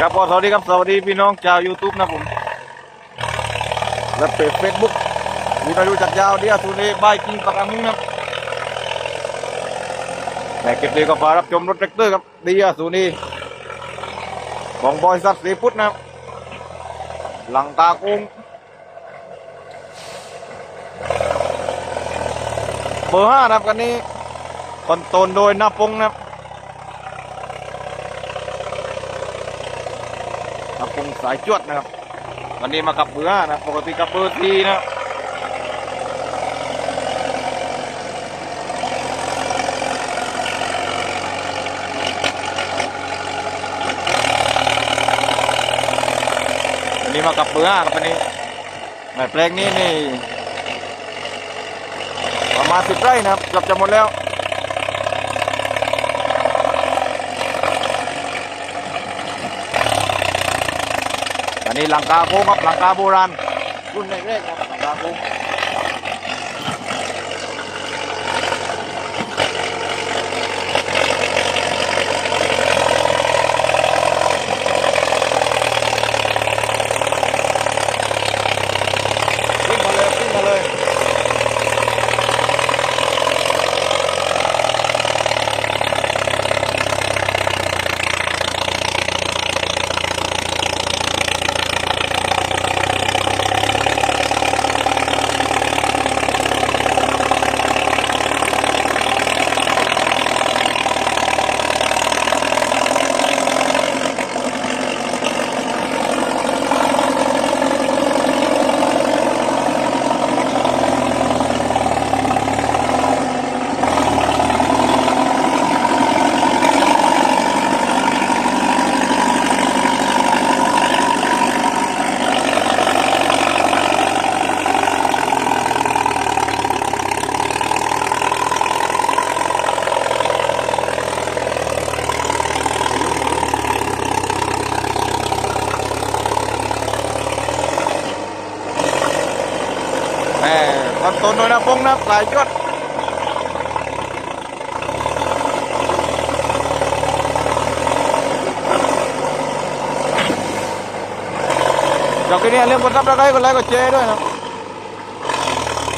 นะครับก็สวัสดีครับสวัสดีพี่น้องชาว YouTube นะผมและเพจเฟซบุ๊กมีนาดูจัดยาวเดียวทุเรบายกิงปากอังนะแต่เก็บเลยก็ฝารับชมรถแท็กเตอร์ครับเดียสุนีของบริษัทสีพุทธนะหลังตากุ้งเบอร์ห้านะครับกันนี้คอนโทรลโดยนาปงนะครับ กระพงสายจวดนะครับ วันนี้มากับเบือนะปกติกับเบอร์ทีนะวันนี้มากับเบือครับวันนี้แม่แปลงนี้นี่ประมาณสิบไร่นะครับเกือบจะหมดแล้ว อันนี้หลังคาโค้งครับหลังคาโบราณรุ่นแรกๆครับหลังคาโค้ง นต้นโดยนะพงนะสายจวดเดี๋ยวคลิปนี้เรื่องกดซับสไครต์กดไลค์กดแชร์ด้วยนะ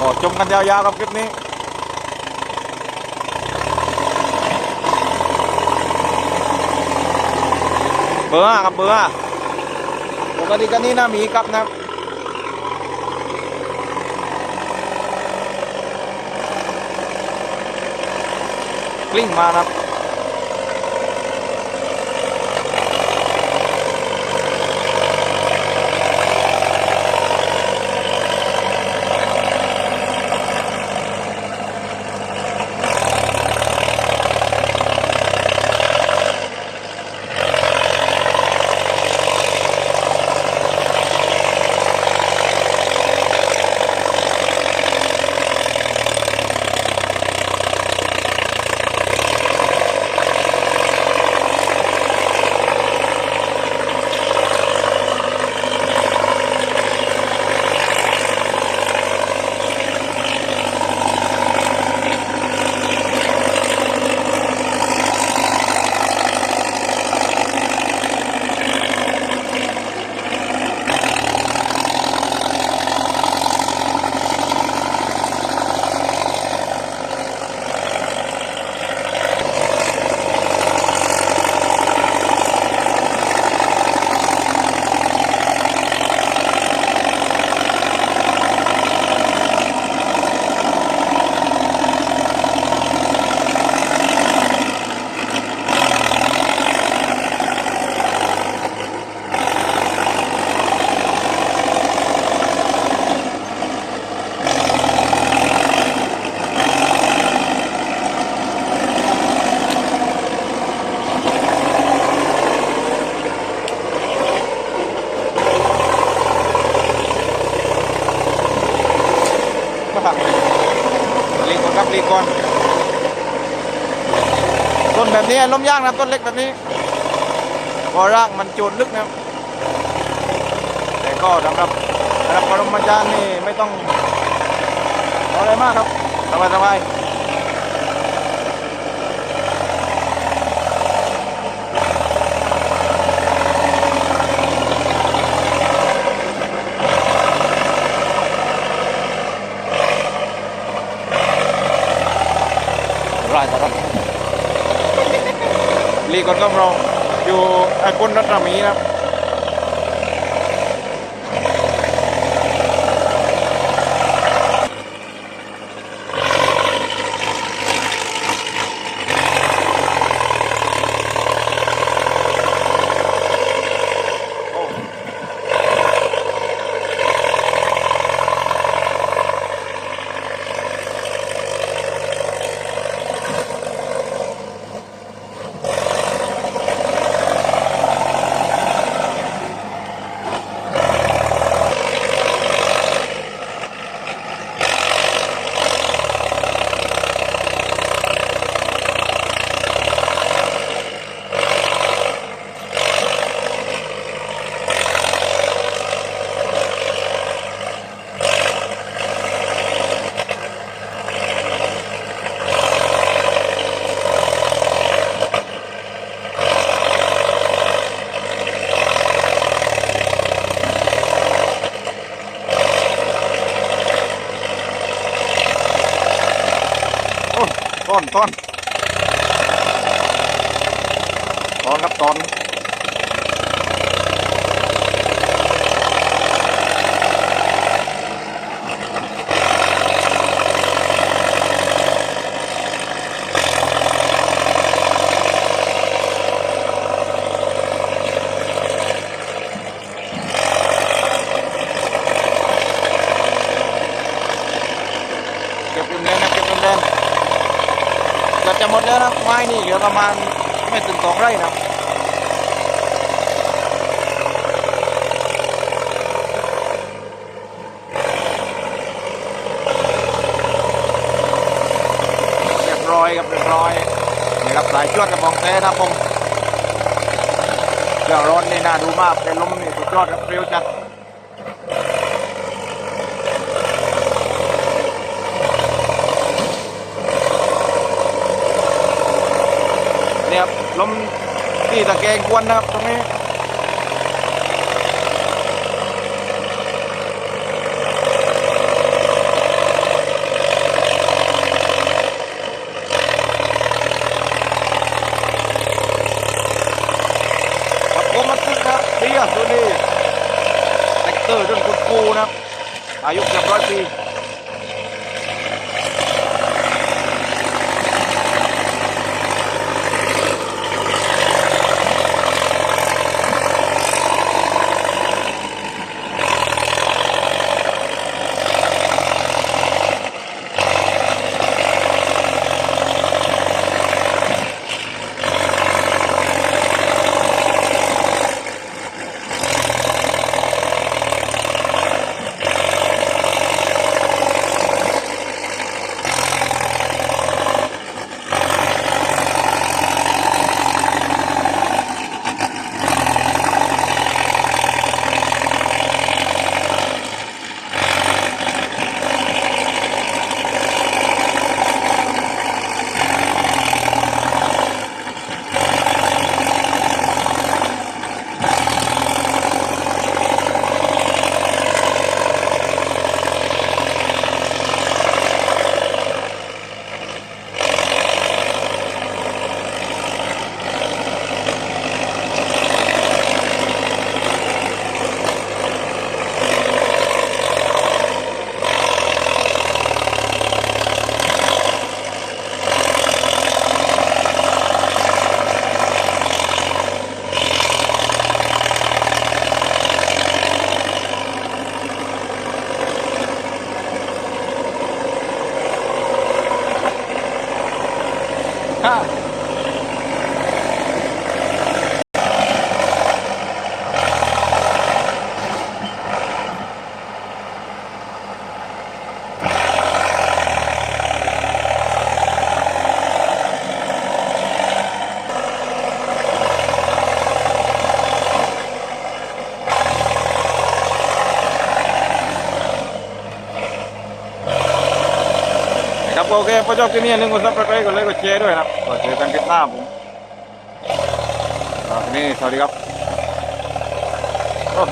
ก็ชมกันยาวๆกับคลิปนี้เบอร์ห้าครับเบอร์ปกติกันนี้นะมีกับนะครับ กลิ้งมาครับ ลีก่อนครับลีก่อน ต้นแบบนี้ล้มยากนะต้นเล็กแบบนี้ก็รากมันจูดลึกนะแต่ก็สำหรับสำหรับปรมาจารย์นี่ไม่ต้องอาอะไรมากครับสบายสบาย รายตลอดลี กอนก็เราอยู่ไอ้ปุ้นรัตมีครับ โอ้ย ต้นต้นครับต้นเก็บริมเลนนะเก็บริมเลน กือบจะหมดแล้วนะไม้นี่เหลือประมาณไม่ถึงสองไร่นะเรียบร้อยครับเรียบร้อยนี่ครับสายจวดกระบองแท้นะครับผมเครื่องร้อนนี่น่าดูมากเป็นลมนี่สุดยอดครับเร็วจัด เนี่ยครับ ลมที่ตะแกรงกวนนะครับตรงนี้ครับผมมันขึ้นนะครับเบียร์ตัวนี้แท็กเตอร์จนกุดกูนะครับอายุเกือบร้อยปี โอเคพอชอบที่นี่อย่าลืมกดซับสไครต์กดไลค์กดแชร์ด้วยนะครับก็เจอกันคลิปหน้าผมนี่สวัสดีครับโอ้